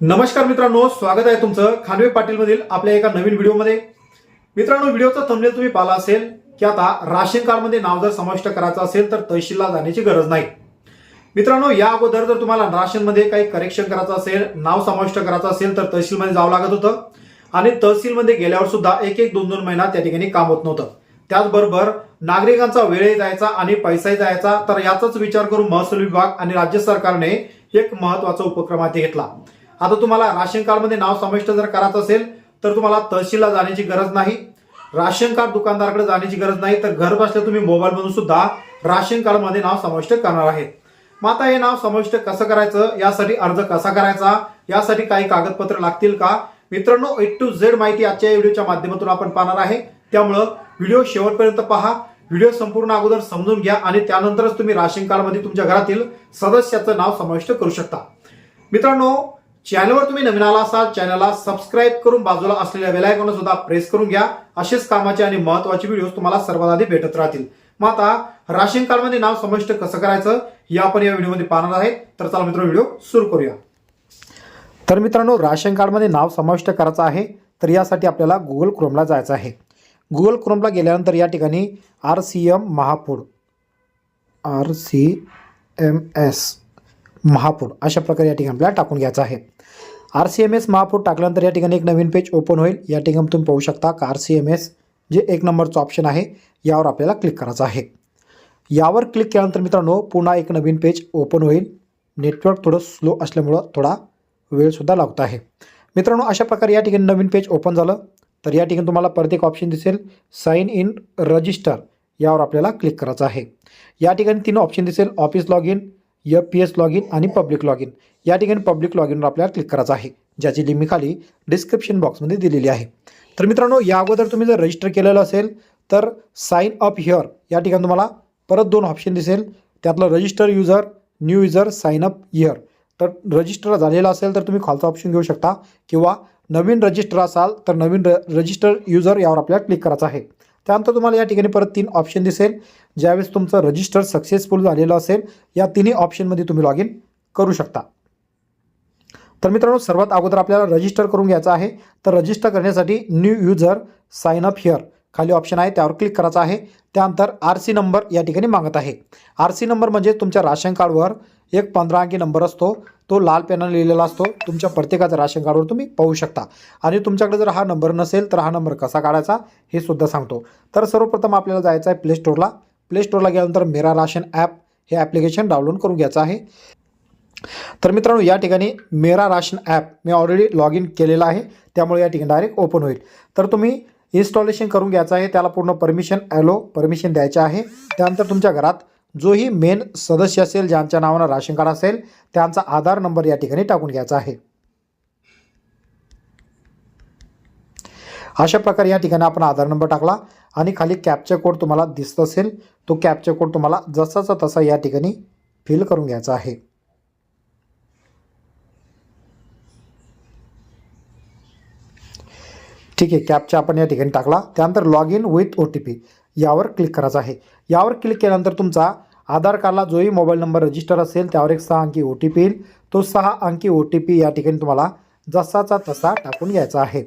नमस्कार मित्रांनो स्वागत आहे तुमचं खानवे पाटील मधील आपल्या एका नवीन व्हिडिओमध्ये. मित्रांनो व्हिडिओचा थंबनेल तुम्ही पाहिला असेल की आता राशन कार्डमध्ये नाव जर समाविष्ट करायचं असेल तर तहसीलला जाण्याची गरज नाही. मित्रांनो या अगोदर जर तुम्हाला राशनमध्ये काही करेक्शन करायचं असेल नाव समाविष्ट करायचं असेल तर तहसीलमध्ये जावं लागत होतं. आणि तहसीलमध्ये गेल्यावर सुद्धा एक एक दोन दोन महिना त्या ठिकाणी काम होत नव्हतं. त्याचबरोबर नागरिकांचा वेळही जायचा आणि पैसाही जायचा तर याचाच विचार करून महसूल विभाग आणि राज्य सरकारने एक महत्त्वाचा उपक्रम हाती घेतला. आता तुम्हाला राशन कार्डमध्ये नाव समाविष्ट जर करायचं असेल तर तुम्हाला तहसीलला जाण्याची गरज नाही. राशन कार्ड दुकानदाराकडे जाण्याची गरज नाही. तर घर बसल्या तुम्ही मोबाईलमधून सुद्धा राशन कार्डमध्ये नाव समाविष्ट करणार आहेत मग आता हे नाव समाविष्ट कसं करायचं? यासाठी अर्ज कसा करायचा? यासाठी काही कागदपत्र लागतील का? मित्रांनो ए टू झेड माहिती आजच्या व्हिडिओच्या माध्यमातून आपण पाहणार आहे. त्यामुळं व्हिडिओ शेवटपर्यंत पहा. व्हिडिओ संपूर्ण अगोदर समजून घ्या आणि त्यानंतरच तुम्ही राशन कार्डमध्ये तुमच्या घरातील सदस्याचं नाव समाविष्ट करू शकता. मित्रांनो चॅनलवर तुम्ही नवीन आला असाल चॅनलला सबस्क्राईब करून बाजूला असलेल्या वेलायकॉन सुद्धा प्रेस करून घ्या. असेच कामाचे आणि महत्त्वाचे व्हिडिओ तुम्हाला सर्वात आधी भेटत राहतील. मग आता राशन कार्डमध्ये नाव समाविष्ट कसं करायचं हे आपण या व्हिडिओमध्ये पाहणार आहे. तर चला मित्रांनो व्हिडिओ सुरू करूया. तर मित्रांनो राशन कार्डमध्ये नाव समाविष्ट करायचं आहे तर यासाठी आपल्याला गुगल क्रोमला जायचं आहे. गुगल क्रोमला गेल्यानंतर या ठिकाणी आर सी एम महापूड आर सी एम एस महापूड अशा प्रकारे या ठिकाणी आपल्याला टाकून घ्यायचं आहे. आर सी एम एस महापूर टाकल्यानंतर या ठिकाणी एक नवीन पेज ओपन होईल. या ठिकाणी तुम्ही पाहू शकता का आर सी एम एस जे एक नंबरचं ऑप्शन आहे यावर आपल्याला क्लिक करायचं आहे. यावर क्लिक केल्यानंतर मित्रांनो पुन्हा एक नवीन पेज ओपन होईल. नेटवर्क थोडं स्लो असल्यामुळं थोडा वेळसुद्धा लागतो आहे. मित्रांनो अशा प्रकारे या ठिकाणी नवीन पेज ओपन झालं. तर या ठिकाणी तुम्हाला परत एक ऑप्शन दिसेल. साईन इन रजिस्टर यावर आपल्याला क्लिक करायचं आहे. या ठिकाणी तीन ऑप्शन दिसेल. Office log in F P S log in आणि पब्लिक लॉग इन या ठिकाणी पब्लिक लॉग इनवर आपल्याला क्लिक करायचं आहे. ज्याची लिंक मी खाली डिस्क्रिप्शन बॉक्समध्ये दिलेली आहे. तर मित्रांनो या अगोदर तुम्ही जर रजिस्टर केलेलं असेल तर साईन अप हिअर या ठिकाणी तुम्हाला परत दोन ऑप्शन दिसेल. त्यातलं register user new user sign up here तर रजिस्टर झालेलं असेल तर तुम्ही खालचा ऑप्शन घेऊ शकता. किंवा नवीन रजिस्टर असाल तर नवीन र रजिस्टर युजर यावर आपल्याला क्लिक करायचं आहे. त्यानंतर तुम्हाला या ठिकाणी परत तीन ऑप्शन दिसेल. ज्यावेळेस तुमचं रजिस्टर सक्सेसफुल झालेलं असेल या तिन्ही ऑप्शनमध्ये तुम्ही लॉग इन करू शकता. तर मित्रांनो सर्वात अगोदर आपल्याला रजिस्टर करून घ्यायचं आहे. तर रजिस्टर करण्यासाठी new user sign up here खाली ऑप्शन आहे त्यावर क्लिक करायचं आहे. त्यानंतर आर सी नंबर या ठिकाणी मागत आहे. आर सी नंबर म्हणजे तुमच्या राशन कार्डवर एक पंधरा अंकी नंबर असतो. तो लाल पेनाने लिहिलेला असतो. तुमच्या प्रत्येकाच्या राशन कार्डवर तुम्ही पाहू शकता. आणि तुमच्याकडे जर हा नंबर नसेल तर हा नंबर कसा काढायचा हे सुद्धा सांगतो. तर सर्वप्रथम आपल्याला जायचं आहे प्ले स्टोरला प्ले गेल्यानंतर मेरा राशन ॲप हे ॲप्लिकेशन डाउनलोड करून घ्यायचं आहे. तर मित्रांनो या ठिकाणी मेरा राशन ॲप मी ऑलरेडी लॉग इन केलेलं आहे. त्यामुळे या ठिकाणी डायरेक्ट ओपन होईल. तर तुम्ही इन्स्टॉलेशन करून घ्यायचं आहे. त्याला पूर्ण परमिशन ॲलो परमिशन द्यायचे आहे. त्यानंतर तुमच्या घरात जोही मेन सदस्य असेल ज्यांच्या नावानं राशन कार्ड असेल त्यांचा आधार नंबर या ठिकाणी टाकून घ्यायचा आहे. अशा प्रकारे या ठिकाणी आपण आधार नंबर टाकला आणि खाली कॅपचा कोड तुम्हाला दिसत असेल. तो कॅपचा कोड तुम्हाला जसाचा तसा या ठिकाणी फिल करून घ्यायचा आहे. ठीक आहे कॅपचा आपण या ठिकाणी टाकला. त्यानंतर log in with O T P यावर क्लिक करायचं आहे. यावर क्लिक केल्यानंतर तुमचा आधार कार्डला जोही मोबाईल नंबर रजिस्टर असेल त्यावर एक सहा अंकी ओ टी पी येईल. तो सहा अंकी ओ टी पी या ठिकाणी तुम्हाला जसाचा तसा टाकून घ्यायचा आहे.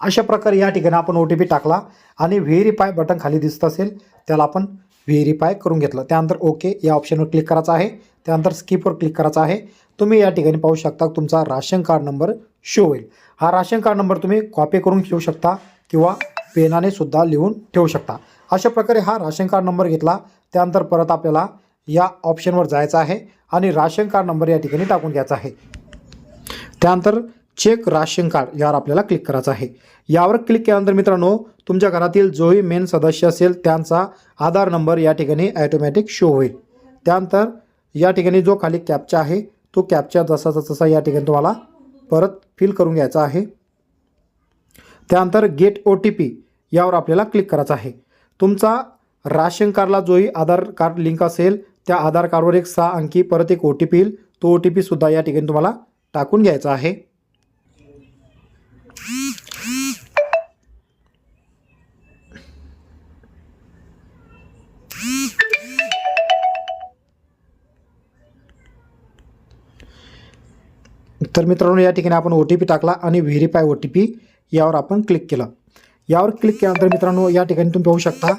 अशा प्रकारे या ठिकाणी आपण ओ टी पी टाकला आणि व्हेरीफाय बटन खाली दिसत असेल त्याला आपण व्हेरीफाय करून घेतलं. त्यानंतर ओके या ऑप्शनवर क्लिक करायचं आहे. त्यानंतर स्किपवर क्लिक करायचं आहे. तुम्ही या ठिकाणी पाहू शकता तुमचा राशन कार्ड नंबर शो होईल. हा राशन कार्ड नंबर तुम्ही कॉपी करून ठेवू शकता किंवा पेनाने सुद्धा लिहून ठेवू शकता. अशा प्रकारे हा राशन कार्ड नंबर घेतला. त्यानंतर परत आपल्याला या ऑप्शनवर जायचं आहे आणि राशन कार्ड नंबर या ठिकाणी टाकून घ्यायचा आहे. त्यानंतर चेक राशन कार्ड यावर आपल्याला क्लिक करायचं आहे. यावर क्लिक केल्यानंतर मित्रांनो तुमच्या घरातील जोही मेन सदस्य असेल त्यांचा आधार नंबर या ठिकाणी ॲटोमॅटिक शो होईल. त्यानंतर या ठिकाणी जो खाली कॅपचा आहे तो कॅपचा जसाचा तसा या ठिकाणी तुम्हाला परत फिल करून घ्यायचा आहे. त्यानंतर गेट ओ टी पी यावर आपल्याला क्लिक करायचं आहे. तुमचा राशन कार्डला जोही आधार कार्ड लिंक असेल त्या आधार कार्डवर एक सहा अंकी परत एक ओ टी पी येईल. तो ओ टी पीसुद्धा या ठिकाणी तुम्हाला टाकून घ्यायचा आहे. तर मित्रांनो या ठिकाणी आपण ओ टी पी टाकला आणि व्हेरीफाय ओ टी पी यावर आपण क्लिक केलं. यावर क्लिक केल्यानंतर मित्रांनो या ठिकाणी तुम्ही पाहू शकता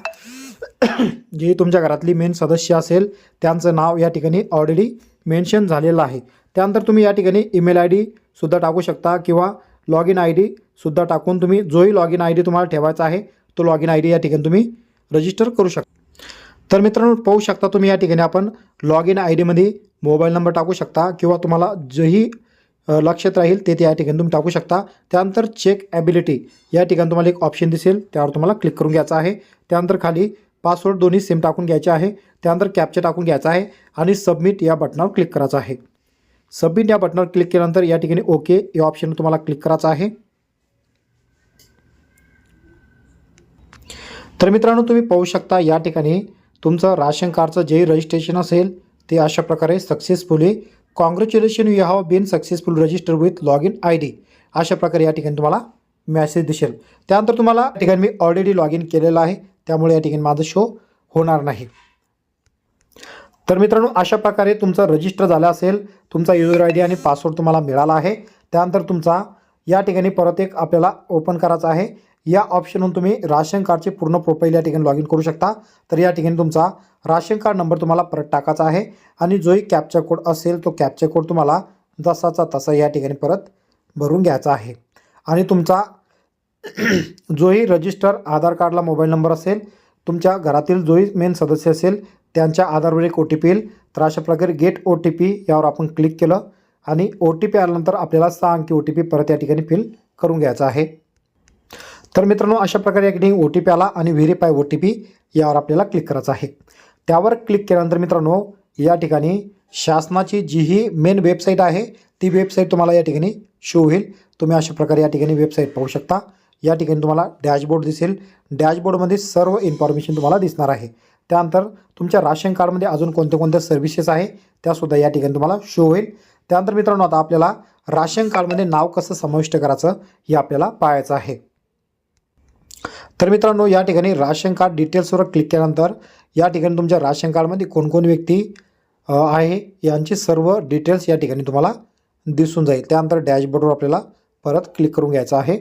जे तुमच्या घरातली मेन सदस्य असेल त्यांचं नाव या ठिकाणी ऑलरेडी मेन्शन झालेलं आहे. त्यानंतर तुम्ही या ठिकाणी ईमेल आय डीसुद्धा टाकू शकता किंवा लॉग इन आय डीसुद्धा टाकून तुम्ही जोही लॉग इन आय डी तुम्हाला ठेवायचा आहे तो लॉग इन आय डी या ठिकाणी तुम्ही रजिस्टर करू शकता. तर मित्रांनो पाहू शकता तुम्ही या ठिकाणी आपण लॉग इन आय डीमध्ये मोबाईल नंबर टाकू शकता किंवा तुम्हाला जेही लक्षात राहील ते ते या ठिकाणी तुम्ही टाकू शकता. त्यानंतर चेक ॲबिलिटी या ठिकाणी तुम्हाला एक ऑप्शन दिसेल त्यावर तुम्हाला क्लिक करून घ्यायचा आहे. त्यानंतर खाली पासवर्ड दोन्ही सेम टाकून घ्यायचे आहे. त्यानंतर कॅप्चा टाकून घ्यायचा आहे आणि सबमिट या बटनावर क्लिक करायचं आहे. सबमिट या बटनावर क्लिक केल्यानंतर या ठिकाणी ओके या ऑप्शन तुम्हाला क्लिक करायचं आहे. तर मित्रांनो तुम्ही पाहू शकता या ठिकाणी तुमचं राशन कार्डचं जे रजिस्ट्रेशन असेल ते अशा प्रकारे successfully congratulation you have been successful register with log in I D अशा प्रकारे या ठिकाणी तुम्हाला मॅसेज दिसेल. त्यानंतर तुम्हाला या ठिकाणी मी ऑलरेडी लॉग इन केलेलं आहे. त्यामुळे या ठिकाणी माझं शो होणार नाही. तर मित्रांनो अशा प्रकारे तुमचं रजिस्टर झालं असेल तुमचा युजर आय डी आणि पासवर्ड तुम्हाला मिळाला आहे. त्यानंतर तुमचा या ठिकाणी परत एक आपल्याला ओपन करायचा आहे. या ऑप्शनहून तुम्ही राशन कार्डचे पूर्ण प्रोफाईल या ठिकाणी लॉग इन करू शकता. तर या ठिकाणी तुमचा राशन कार्ड नंबर तुम्हाला परत टाकायचा आहे. आणि जोही कॅप्चा कोड असेल तो कॅप्चा कोड तुम्हाला जसाचा तसा या ठिकाणी परत भरून घ्यायचा आहे. आणि तुमचा जोही रजिस्टर आधार कार्डला मोबाईल नंबर असेल तुमच्या घरातील जोही मेन सदस्य असेल त्यांच्या आधारवर एक ओ टी पी येईल. तर अशा प्रकारे गेट ओ टी पी यावर आपण क्लिक केलं आणि ओ टी पी आल्यानंतर आपल्याला सहा अंकी ओ टी पी परत या ठिकाणी फिल करून घ्यायचा आहे. तर मित्रांनो अशा प्रकारे या ठिकाणी ओ टी पी आला आणि व्हेरीफाय ओ टी पी यावर आपल्याला क्लिक करायचं आहे. त्यावर क्लिक केल्यानंतर मित्रांनो या ठिकाणी शासनाची जी ही मेन वेबसाईट आहे ती वेबसाईट तुम्हाला या ठिकाणी शो होईल. तुम्ही अशा प्रकारे या ठिकाणी वेबसाईट पाहू शकता. या ठिकाणी तुम्हाला डॅशबोर्ड दिसेल. डॅशबोर्डमध्ये सर्व इन्फॉर्मेशन तुम्हाला दिसणार आहे. त्यानंतर तुमच्या राशन कार्डमध्ये अजून कोणत्या कोणत्या सर्व्हिसेस आहे त्यासुद्धा या ठिकाणी तुम्हाला शो होईल. त्यानंतर मित्रांनो आता आपल्याला राशन कार्डमध्ये नाव कसं समाविष्ट करायचं हे आपल्याला पाहायचं आहे. तर मित्रांनो या ठिकाणी राशन कार्ड डिटेल्सवर क्लिक केल्यानंतर या ठिकाणी तुमच्या राशन कार्डमध्ये कोणकोण व्यक्ती आहे यांची सर्व डिटेल्स या ठिकाणी तुम्हाला दिसून जाईल. त्यानंतर डॅशबोर्डवर आपल्याला परत क्लिक करून घ्यायचं आहे.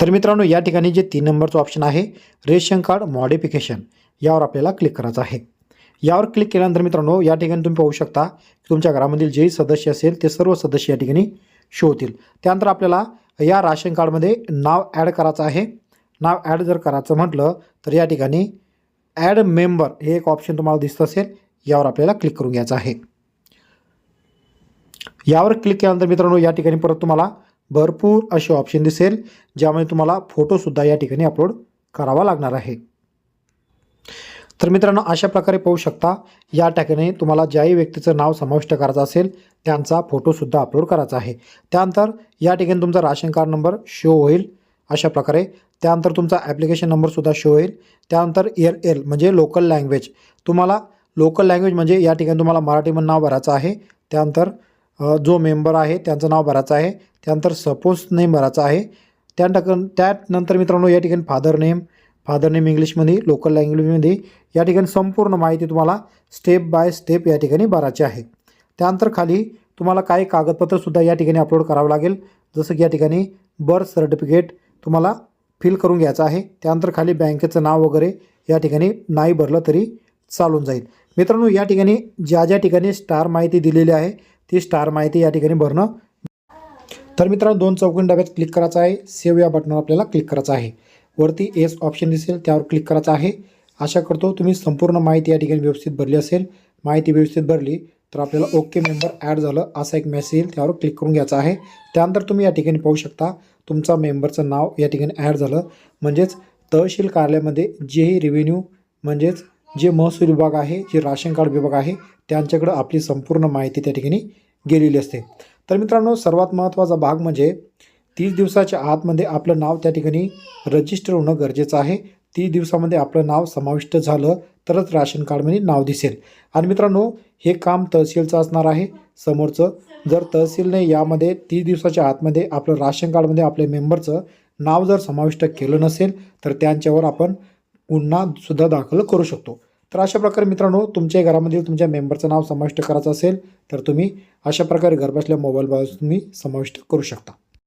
तर मित्रांनो या ठिकाणी जे तीन नंबरचं ऑप्शन आहे रेशन कार्ड मॉडिफिकेशन यावर आपल्याला क्लिक करायचं आहे. यावर क्लिक केल्यानंतर मित्रांनो या ठिकाणी तुम्ही पाहू शकता की तुमच्या घरामधील जे सदस्य असेल ते सर्व सदस्य या ठिकाणी शो होतील त्यानंतर आपल्याला या राशन कार्डमध्ये नाव ॲड करायचं आहे. नाव ॲड जर करायचं म्हटलं तर या ठिकाणी ॲड मेंबर हे एक ऑप्शन तुम्हाला दिसत असेल. यावर आपल्याला क्लिक करून घ्यायचं आहे. यावर क्लिक केल्यानंतर मित्रांनो या ठिकाणी परत तुम्हाला भरपूर असे ऑप्शन दिसेल ज्यामध्ये तुम्हाला फोटोसुद्धा या ठिकाणी अपलोड करावा लागणार आहे. तर मित्रांनो अशा प्रकारे पाहू शकता या ठिकाणी तुम्हाला ज्याही व्यक्तीचं नाव समाविष्ट करायचं असेल त्यांचा फोटोसुद्धा अपलोड करायचा आहे. त्यानंतर या ठिकाणी तुमचा राशन कार्ड नंबर शो होईल. अशा प्रकारे त्यानंतर तुमचा ॲप्लिकेशन नंबरसुद्धा शो होईल. त्यानंतर एल एल म्हणजे लोकल लँग्वेज तुम्हाला लोकल लँग्वेज म्हणजे या ठिकाणी तुम्हाला मराठीमध्ये नाव भरायचं आहे. त्यानंतर जो मेंबर आहे त्यांचं नाव भरायचं आहे. त्यानंतर सपोज नेम भरायचं आहे. त्या टाक त्यानंतर मित्रांनो या ठिकाणी फादर नेम फादर नेम इंग्लिशमध्ये लोकल लँग्वेजमध्ये या ठिकाणी संपूर्ण माहिती तुम्हाला स्टेप बाय स्टेप या ठिकाणी भरायची आहे. त्यानंतर खाली तुम्हाला काही कागदपत्रसुद्धा या ठिकाणी अपलोड करावं लागेल. जसं की या ठिकाणी बर्थ सर्टिफिकेट तुम्हाला फिल करून घ्यायचं आहे. त्यानंतर खाली बँकेचं नाव वगैरे या ठिकाणी नाही भरलं तरी चालून जाईल. मित्रांनो या ठिकाणी ज्या ज्या ठिकाणी स्टार माहिती दिलेली आहे ती स्टार माहिती या ठिकाणी भरणं. तर मित्रांनो दोन चौकोनी डब्यात क्लिक करायचं आहे. सेव्ह या बटनावर आपल्याला क्लिक करायचं आहे. वरती एस ऑप्शन दिसेल त्यावर क्लिक करायचं आहे. आशा करतो तुम्ही संपूर्ण माहिती या ठिकाणी व्यवस्थित भरली असेल. माहिती व्यवस्थित भरली तर आपल्याला ओके मेंबर ॲड झालं असा एक मेसेज येईल त्यावर क्लिक करून घ्यायचा आहे. त्यानंतर तुम्ही या ठिकाणी पाहू शकता तुमचा मेंबरचं नाव या ठिकाणी ॲड झालं. म्हणजेच तहसील कार्यालयामध्ये जेही रेव्हेन्यू म्हणजेच जे महसूल विभाग आहे जे राशन कार्ड विभाग आहे त्यांच्याकडं आपली संपूर्ण माहिती त्या ठिकाणी गेलेली असते. तर मित्रांनो सर्वात महत्त्वाचा भाग म्हणजे तीस दिवसाच्या आतमध्ये आपलं नाव त्या ठिकाणी रजिस्टर होणं गरजेचं आहे. तीस दिवसामध्ये आपलं नाव समाविष्ट झालं तरच राशन कार्डमध्ये नाव दिसेल. आणि मित्रांनो हे काम तहसीलचं असणार आहे. समोरचं जर तहसीलने यामध्ये तीस दिवसाच्या आतमध्ये आपलं राशन कार्डमध्ये आपल्या मेंबरचं नाव जर समाविष्ट केलं नसेल तर त्यांच्यावर आपण गुन्हासुद्धा दाखल करू शकतो. तर अशा प्रकारे मित्रांनो तुमच्या घरामधील तुमच्या मेंबरचं नाव समाविष्ट करायचं असेल तर तुम्ही अशा प्रकारे घरबसल्या मोबाईल तुम्ही समाविष्ट करू शकता.